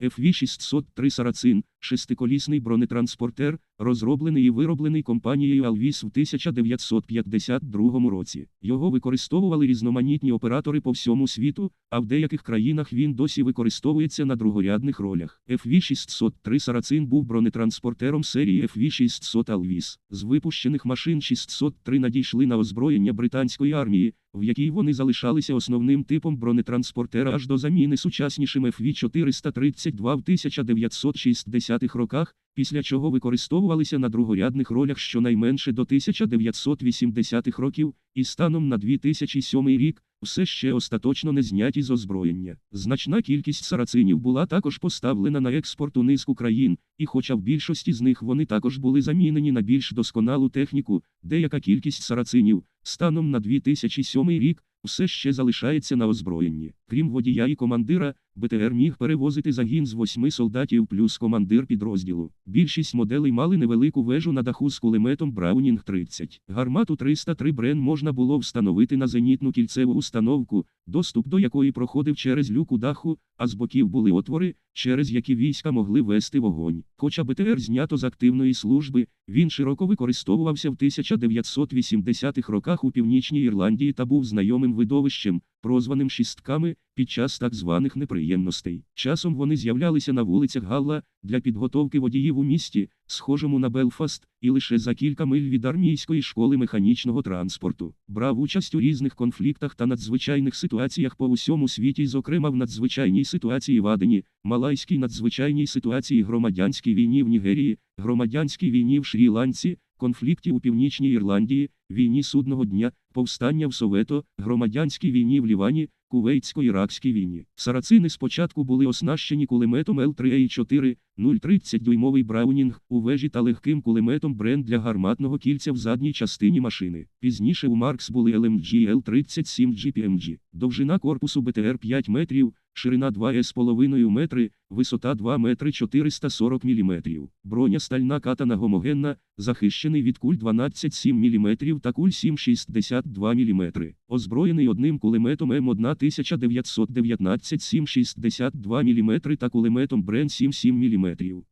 FV-603 Сарацин, шестиколісний бронетранспортер, розроблений і вироблений компанією Alvis в 1952 році. Його використовували різноманітні оператори по всьому світу, а в деяких країнах він досі використовується на другорядних ролях. FV-603 Сарацин був бронетранспортером серії FV-600 Alvis. З випущених машин 603 надійшли на озброєння британської армії, в якій вони залишалися основним типом бронетранспортера аж до заміни сучаснішим FV-432 в 1960-х роках, після чого використовувалися на другорядних ролях щонайменше до 1980-х років, і станом на 2007 рік все ще остаточно не зняті з озброєння. Значна кількість сарацинів була також поставлена на експорт у низку країн, і хоча в більшості з них вони також були замінені на більш досконалу техніку, деяка кількість сарацинів станом на 2007 рік все ще залишається на озброєнні. Крім водія і командира, БТР міг перевозити загін з восьми солдатів плюс командир підрозділу. Більшість моделей мали невелику вежу на даху з кулеметом Браунінг 30. Гармату 303 Брен можна було встановити на зенітну кільцеву установку, доступ до якої проходив через люк у даху, а з боків були отвори, через які війська могли вести вогонь. Хоча БТР знято з активної служби, він широко використовувався в 1980-х роках у Північній Ірландії та був знайомим видовищем, прозваним шістками, під час так званих неприємностей. Часом вони з'являлися на вулицях Галла для підготовки водіїв у місті, схожому на Белфаст, і лише за кілька миль від армійської школи механічного транспорту. Брав участь у різних конфліктах та надзвичайних ситуаціях по усьому світі, зокрема в надзвичайній ситуації в Адені, Малайській надзвичайній ситуації громадянській війні в Нігерії, громадянській війні в Шрі-Ланці, конфлікті у Північній Ірландії, війні судного дня, повстання в Совето, громадянській війні в Лівані, Кувейтсько-Іракській війні. Сарацини спочатку були оснащені кулеметом Л3А4, 0,30-дюймовий Браунінг у вежі та легким кулеметом Брен для гарматного кільця в задній частині машини. Пізніше у Маркс були LMG L37 GPMG. Довжина корпусу БТР 5 метрів, ширина 2,5 метри, висота 2 метри 440 мм. Броня стальна катана гомогенна, захищений від куль 12,7 мм та куль 7,62 мм. Озброєний одним кулеметом М1919 7,62 мм та кулеметом Брен 7,7 мм.